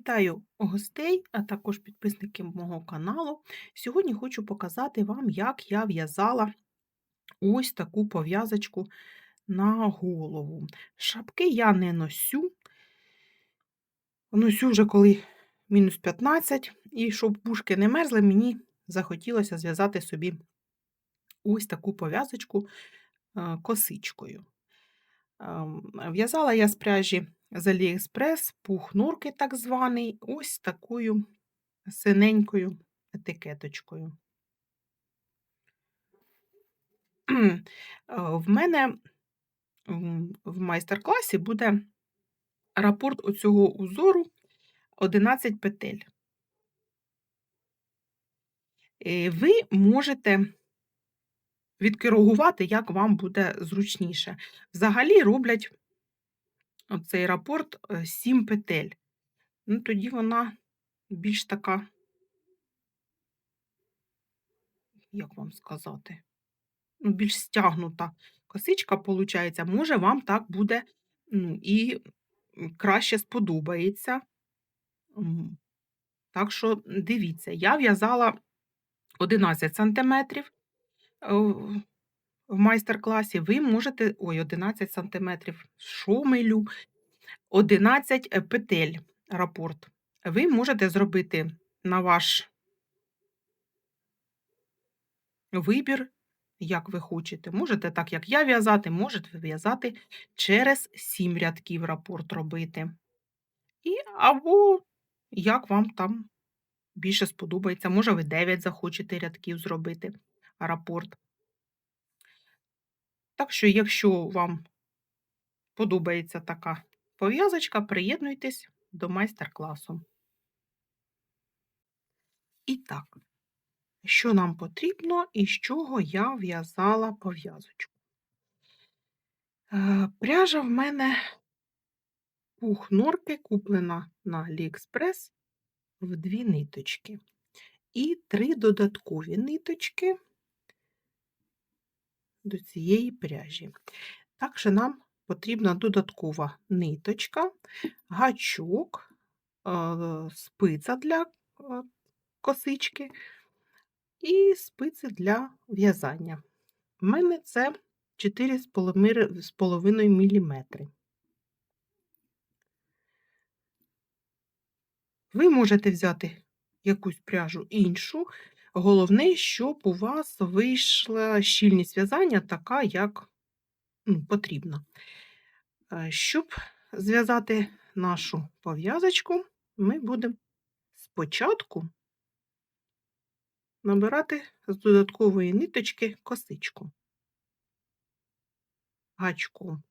Вітаю гостей, а також підписників мого каналу. Сьогодні хочу показати вам, як я в'язала ось таку пов'язочку на голову. Шапки я не носю. Носю вже коли мінус 15, і щоб вушки не мерзли, мені захотілося зв'язати собі ось таку пов'язочку е, косичкою. Ем, В'язала я з пряжі з Aliexpress, пух норки так званий, ось такою синенькою етикеточкою. Е, В мене в майстер-класі буде рапорт оцього узору 11 петель. Е, Ви можете відкоригувати, як вам буде зручніше. Взагалі роблять оцей рапорт 7 петель. Ну, тоді вона більш така, як вам сказати, ну, більш стягнута косичка, виходить. Може, вам так буде ну, і краще сподобається. Так що дивіться, я в'язала 11 сантиметрів е, в майстер-класі. Ви можете, ой, 11 сантиметрів, що милю, 11 е, петель рапорт. Ви можете зробити на ваш вибір, як ви хочете. Можете так, як я в'язати, можете в'язати через 7 рядків рапорт робити. І або як вам там більше сподобається. Може, ви 9 захочете рядків зробити рапорт. Так що, якщо вам подобається така пов'язочка, приєднуйтесь до майстер-класу. І так, що нам потрібно і з чого я в'язала пов'язочку? Е, Пряжа в мене пух норки куплена на AliExpress в дві ниточки. І три додаткові ниточки до цієї пряжі. Також нам потрібна додаткова ниточка, гачок, е, спиця для е, косички і спиці для в'язання. У мене це 4,5 мм. Ви можете взяти якусь пряжу іншу. Головне, щоб у вас вийшла щільність в'язання така, як ну, потрібно. Е, Щоб зв'язати нашу пов'язочку, ми будемо спочатку набирати з додаткової ниточки косичку гачком.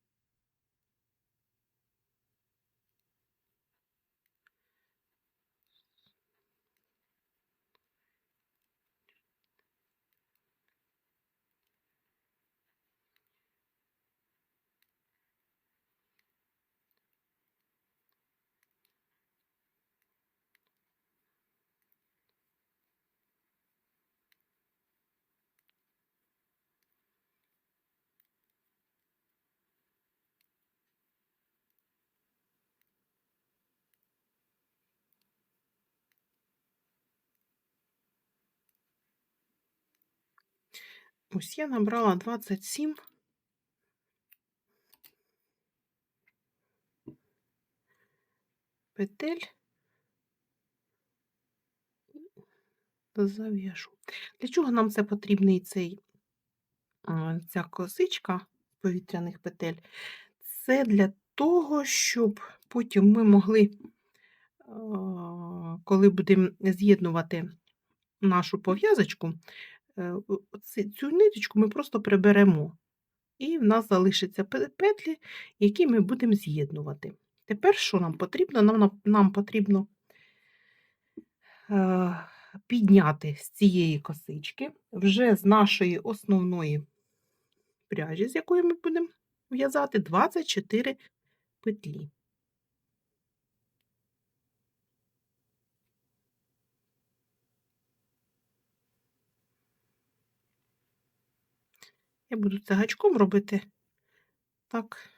Ось я набрала 27 петель зав'яжу. Для чого нам це потрібний цей, ця косичка повітряних петель? Це для того, щоб потім ми могли, коли будемо з'єднувати нашу пов'язочку, цю ниточку ми просто приберемо. І в нас залишаться петлі, які ми будемо з'єднувати. Тепер що нам потрібно? Нам, нам- нам потрібно е, підняти з цієї косички вже з нашої основної пряжі, з якої ми будемо в'язати 24 петлі. Я буду це гачком робити так.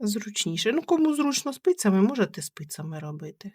Зручніше. Ну, кому зручно спицями, можете спицями робити.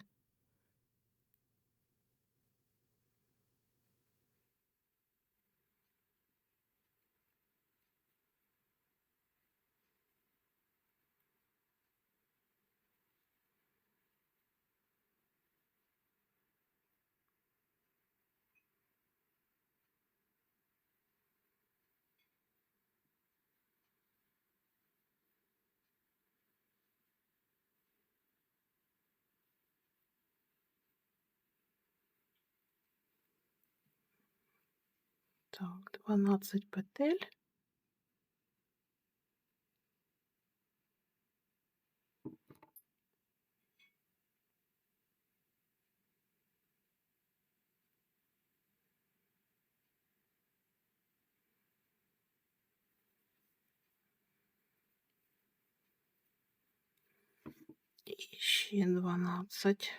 Так, 12 петель. І ще 12.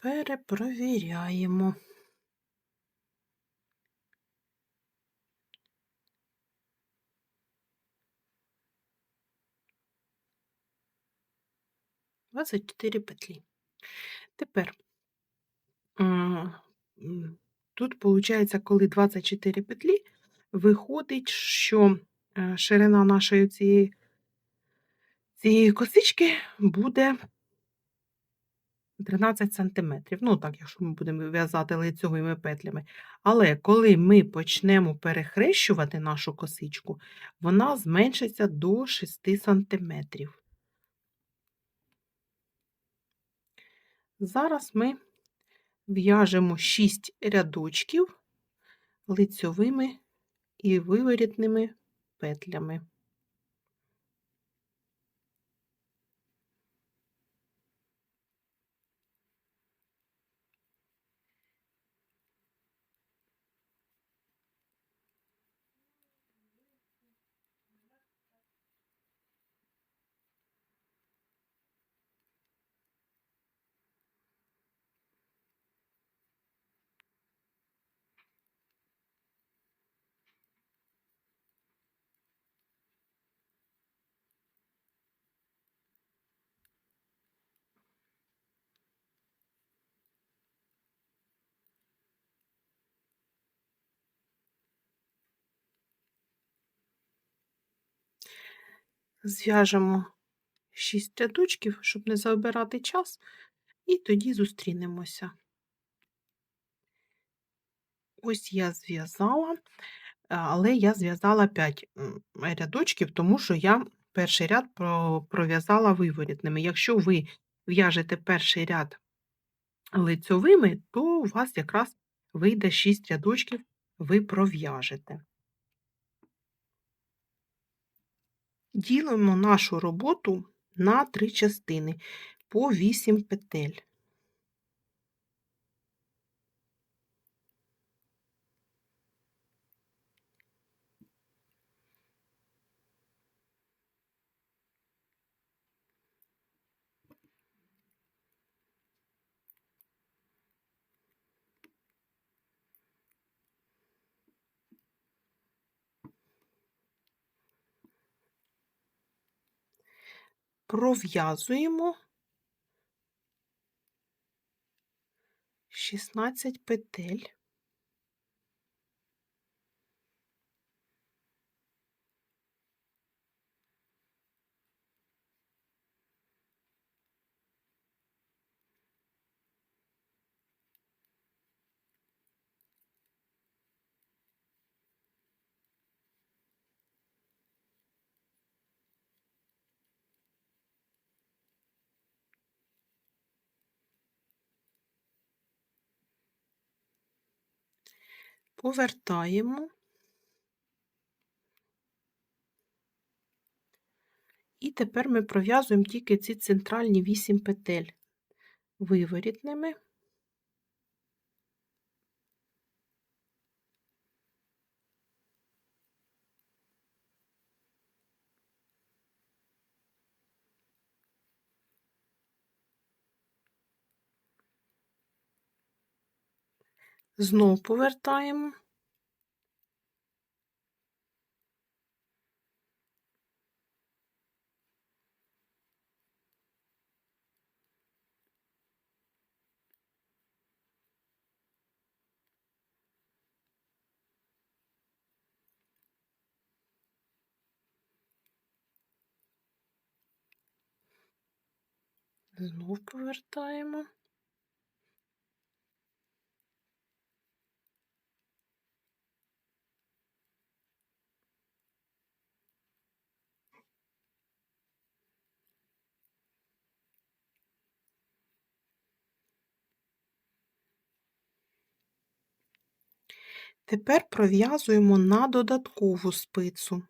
Перепровіряємо. Двадцять чотири петлі. Тепер тут, виходить, коли 24 петлі, виходить, що е, ширина нашої цієї, цієї косички буде 13 сантиметрів. Ну, так, якщо ми будемо в'язати лицьовими петлями. Але коли ми почнемо перехрещувати нашу косичку, вона зменшиться до 6 сантиметрів. Зараз ми в'яжемо 6 рядочків лицьовими і виворітними петлями. Зв'яжемо 6 рядочків, щоб не забирати час, і тоді зустрінемося. Ось я зв'язала, але я зв'язала 5 рядочків, тому що я перший ряд пров'язала виворітними. Якщо ви в'яжете перший ряд лицьовими, то у вас якраз вийде 6 рядочків, ви пров'яжете. Ділимо нашу роботу на три частини по 8 петель. Пров'язуємо 16 петель. Повертаємо. І тепер ми пров'язуємо тільки ці центральні 8 петель виворітними. Знов повертаємо. Знов повертаємо. Тепер пров'язуємо на додаткову спицу.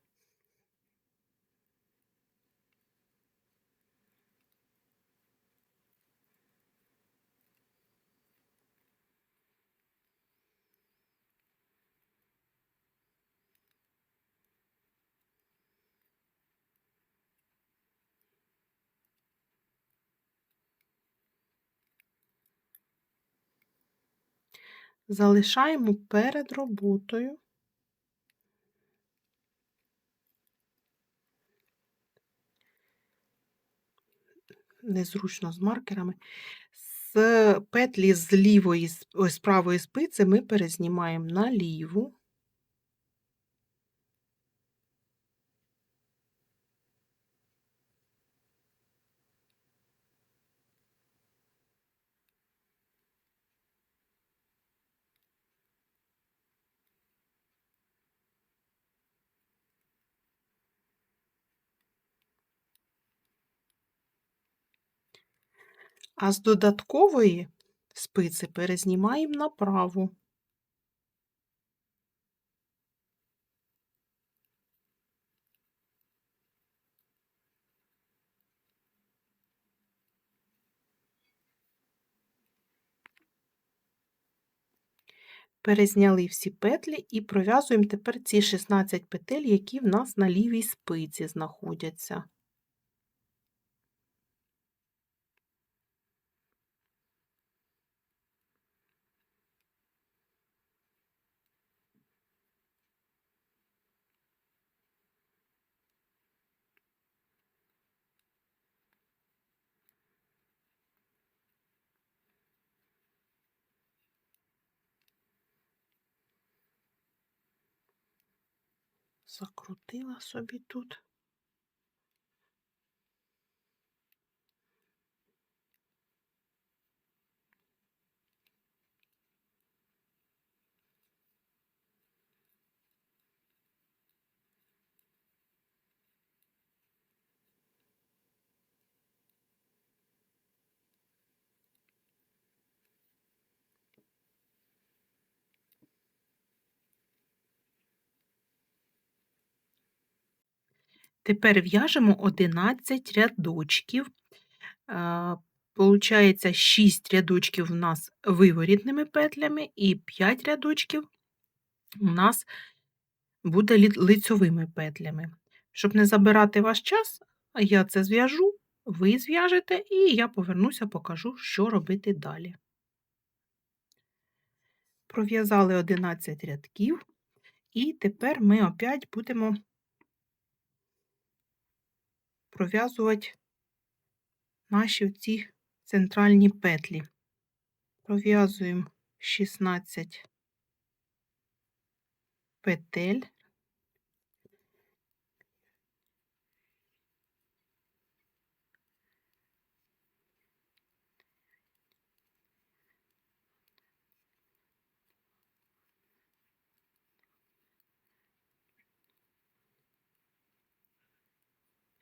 Залишаємо перед роботою. Незручно з маркерами. З петлі з лівої, з правої спиці ми перезнімаємо на ліву. А з додаткової спиці перезнімаємо на праву. Перезняли всі петлі і пров'язуємо тепер ці 16 петель, які в нас на лівій спиці знаходяться. Закрутила собі тут. Тепер в'яжемо 11 рядочків. Получається 6 рядочків у нас виворітними петлями і 5 рядочків у нас буде лицьовими петлями. Щоб не забирати ваш час, я це зв'яжу, ви зв'яжете, і я повернуся, покажу, що робити далі. Пров'язали 11 рядків, і тепер ми опять будемо пров'язувати наші ці центральні петлі. Пров'язуємо 16 петель.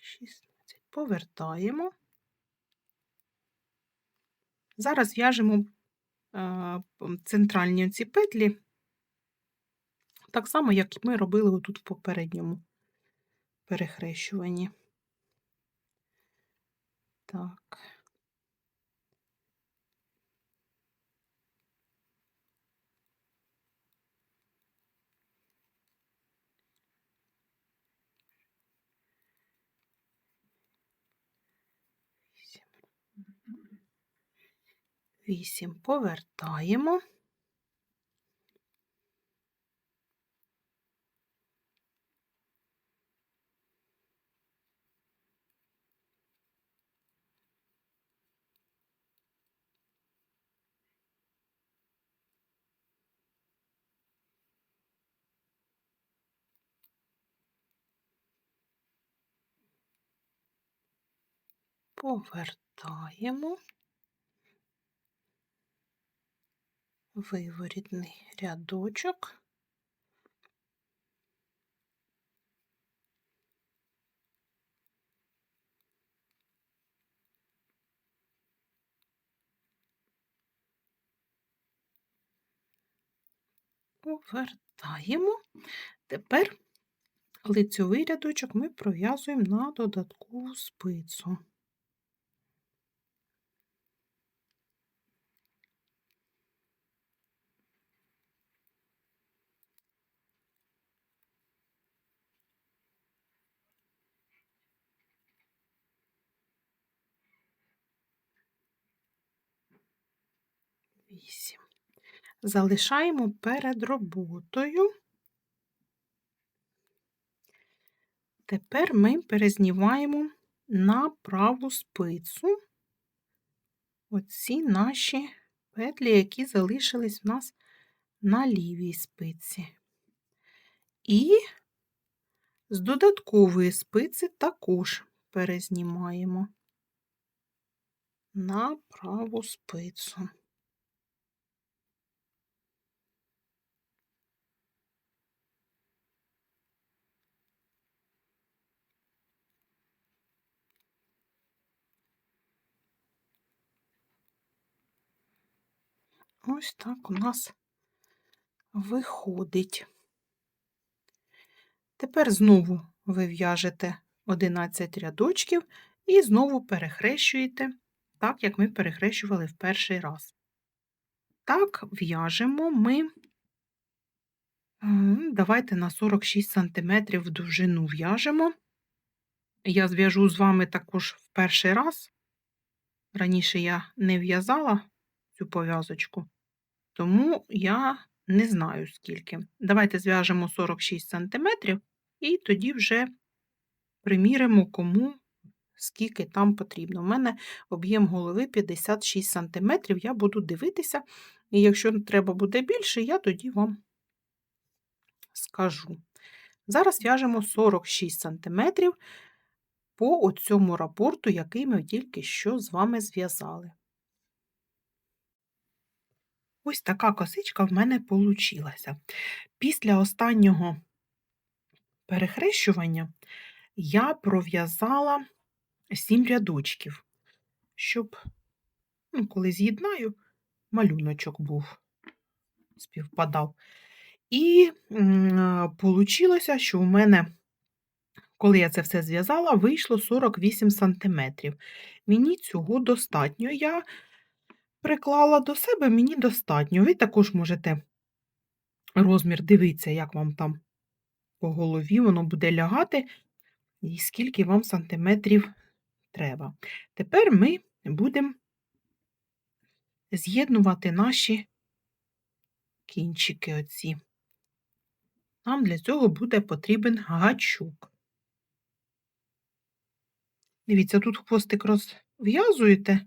Шістнадцять. Повертаємо. Зараз в'яжемо е, центральні ці петлі Так само, як ми робили отут в попередньому перехрещуванні. Так. Вісім повертаємо. Повертаємо. Виворітний рядочок. Повертаємо. Тепер лицьовий рядочок ми пров'язуємо на додаткову спицю. Вісім. Залишаємо перед роботою. Тепер ми перезнімаємо на праву спицю оці наші петлі, які залишились в нас на лівій спиці. І з додаткової спиці також перезнімаємо на праву спицю. Ось так у нас виходить. Тепер знову ви в'яжете 11 рядочків і знову перехрещуєте, так, як ми перехрещували в перший раз. Так, в'яжемо ми, давайте на 46 см в довжину в'яжемо. Я зв'яжу з вами також в перший раз. Раніше я не в'язала цю пов'язочку. Тому я не знаю скільки. Давайте зв'яжемо 46 см і тоді вже приміримо, кому скільки там потрібно. У мене об'єм голови 56 см, я буду дивитися, і якщо треба буде більше, я тоді вам скажу. Зараз в'яжемо 46 см по цьому рапорту, який ми тільки що з вами зв'язали. Ось така косичка в мене получилася. Після останнього перехрещування я пров'язала 7 рядочків, щоб, ну, коли з'єднаю, малюночок був, співпадав. І вийшло, що в мене, коли я це все зв'язала, вийшло 48 см. Мені цього достатньо. Я приклала до себе, мені достатньо. Ви також можете розмір дивитися, як вам там по голові воно буде лягати, і скільки вам сантиметрів треба. Тепер ми будемо з'єднувати наші кінчики оці. Нам для цього буде потрібен гачок. Дивіться, тут хвостик розв'язуєте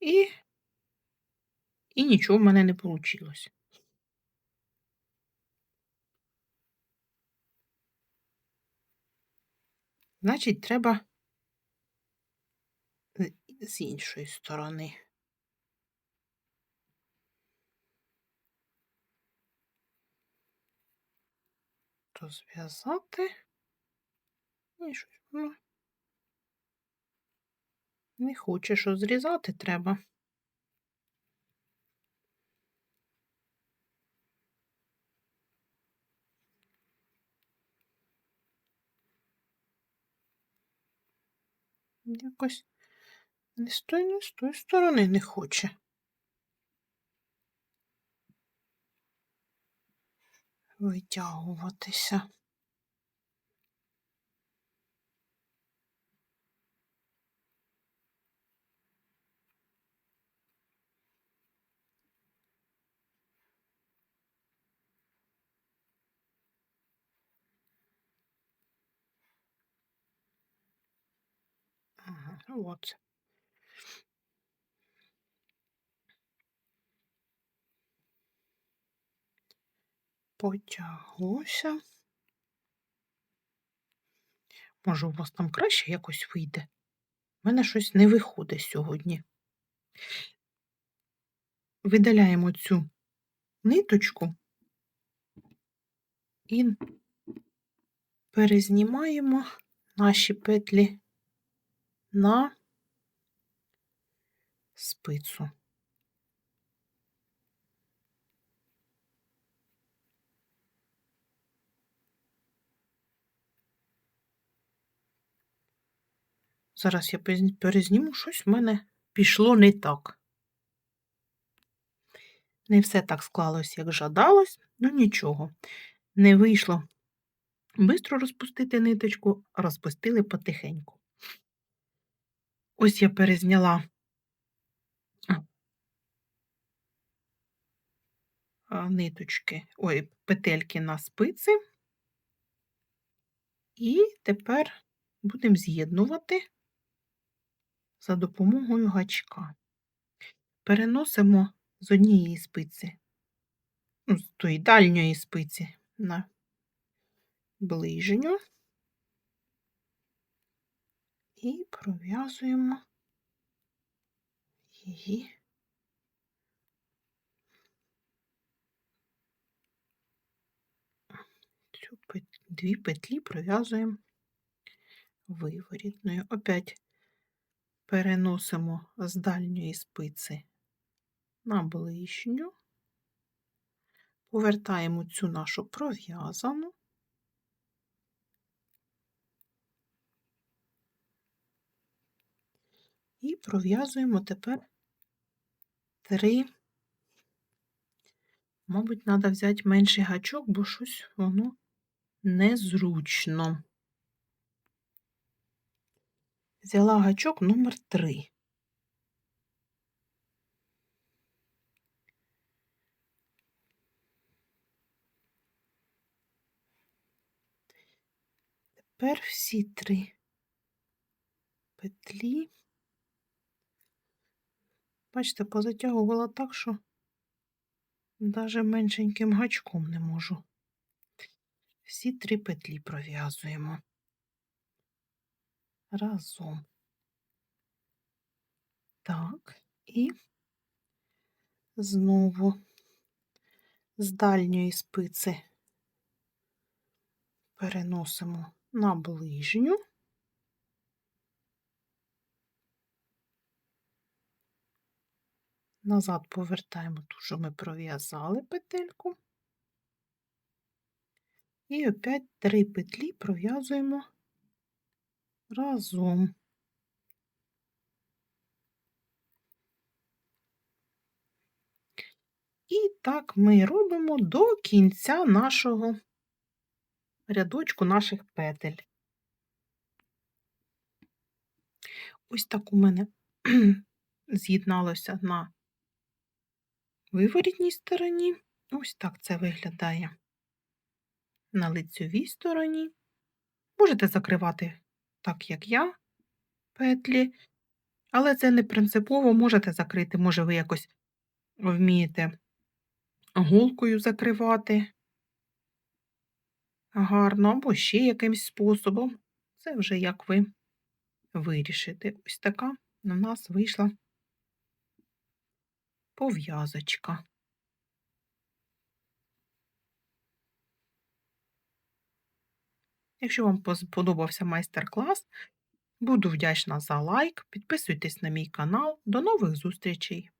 і і нічого в мене не вийшло. Значить, треба з іншої сторони. Розв'язати і щось воно не хоче, що зрізати треба. Якось не з тої, не з тої сторони не хоче. Витягуватися. От. Потяглося. Може, у вас там краще якось вийде? У мене щось не виходить сьогодні. Видаляємо цю ниточку і перезнімаємо наші петлі на спицю. Зараз я перезніму, щось в мене пішло не так. Не все так склалось, як жадалось, ну нічого. Не вийшло бистро розпустити ниточку, розпустили потихеньку. Ось я перезняла ниточки, ой, петельки на спиці. І тепер будемо з'єднувати за допомогою гачка. Переносимо з однієї спиці, ну, з тої дальньої спиці на ближню і пров'язуємо її цю дві петлі пров'язуємо виворітною. Опять переносимо з дальньої спиці на ближню, повертаємо цю нашу пров'язану. І пров'язуємо тепер три. Мабуть, треба взяти менший гачок, бо щось воно незручно. Взяла гачок номер 3. Тепер всі три петлі. Бачите, позатягувала так, що навіть меншеньким гачком не можу. Всі три петлі пров'язуємо разом. Так, і знову з дальньої спиці переносимо на ближню. Назад повертаємо ту, що ми пров'язали петельку. І опять три петлі пров'язуємо разом. І так ми робимо до кінця нашого рядочку наших петель. Ось так у мене з'єдналося на виворітній стороні. Ось так це виглядає на лицьовій стороні. Можете закривати так, як я, петлі, але це не принципово можете закрити, може, ви якось вмієте голкою закривати гарно, або ще якимсь способом. Це вже як ви вирішите. Ось така у нас вийшла пов'язочка. Якщо вам сподобався майстер-клас, буду вдячна за лайк. Підписуйтесь на мій канал. До нових зустрічей!